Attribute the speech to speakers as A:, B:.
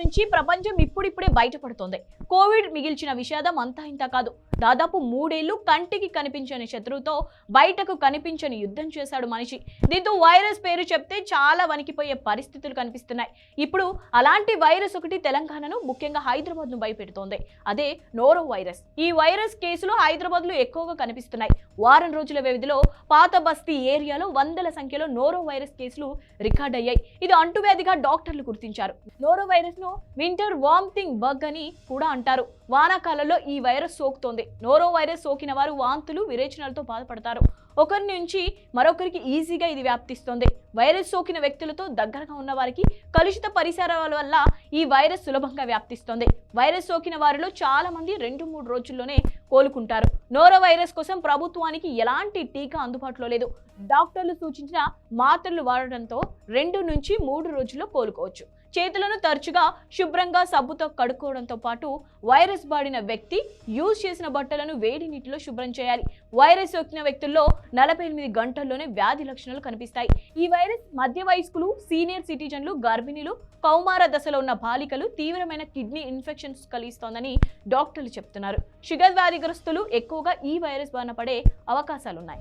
A: నుంచి ప్రపంచం ఇప్పుడిప్పుడే బయటపడుతోంది. కోవిడ్ మిగిల్చిన విషాదం అంతా ఇంత కాదు. దాదాపు మూడేళ్ళు కంటికి కనిపించని శత్రువుతో బయటకు కనిపించని యుద్ధం చేశాడు మనిషి. దీంతో వైరస్ పేరు చెప్తే చాలా వణికిపోయే పరిస్థితులు కనిపిస్తున్నాయి. ఇప్పుడు అలాంటి వైరస్ ఒకటి తెలంగాణను ముఖ్యంగా హైదరాబాద్ను భయపెడుతోంది. అదే నోరో వైరస్. ఈ వైరస్ కేసులు హైదరాబాద్లో ఎక్కువగా కనిపిస్తున్నాయి. వారం రోజుల వ్యవధిలో పాత బస్తీ ఏరియాలో వందల సంఖ్యలో నోరో వైరస్ కేసులు రికార్డ్ అయ్యాయి. ఇది అంటువ్యాధిగా డాక్టర్లు గుర్తించారు. నోరో వైరస్ ను వింటర్ వామిటింగ్ బగ్ అని కూడా అంటారు. వానాకాలంలో ఈ వైరస్ సోకుతోంది. నోరో వైరస్ సోకిన వారు వాంతులు విరేచనలతో బాధపడతారు. ఒకరి నుంచి మరొకరికి ఈజీగా ఇది వ్యాప్తిస్తుంది. వైరస్ సోకిన వ్యక్తులతో దగ్గరగా ఉన్న వారికి కలుషిత పరిసరాల వల్ల ఈ వైరస్ సులభంగా వ్యాప్తిస్తుంది. వైరస్ సోకిన వారిలో చాలా మంది రెండు మూడు రోజుల్లోనే కోలుకుంటారు. నోరో వైరస్ కోసం ప్రభుత్వానికి ఎలాంటి టీకా అందుబాటులో లేదు. డాక్టర్లు సూచించిన మాత్రలు వాడడంతో రెండు నుంచి మూడు రోజుల్లో కోలుకోవచ్చు. చేతులను తరచుగా శుభ్రంగా సబ్బుతో కడుక్కోవడంతో పాటు వైరస్ బాడిన వ్యక్తి యూజ్ చేసిన బట్టలను వేడి నీటిలో శుభ్రం చేయాలి. వైరస్ సోకిన వ్యక్తుల్లో నలభై ఎనిమిది గంటల్లోనే వ్యాధి లక్షణాలు కనిపిస్తాయి. ఈ వైరస్ మధ్య వయస్కులు సీనియర్ సిటిజన్లు గర్భిణీలు కౌమార దశలో ఉన్న బాలికలు తీవ్రమైన కిడ్నీ ఇన్ఫెక్షన్స్ కలిగిస్తోందని డాక్టర్లు చెప్తున్నారు. షుగర్ వ్యాధిగ్రస్తులు ఎక్కువ ఎక్కువగా ఈ వైరస్ బారిన పడే అవకాశాలున్నాయి.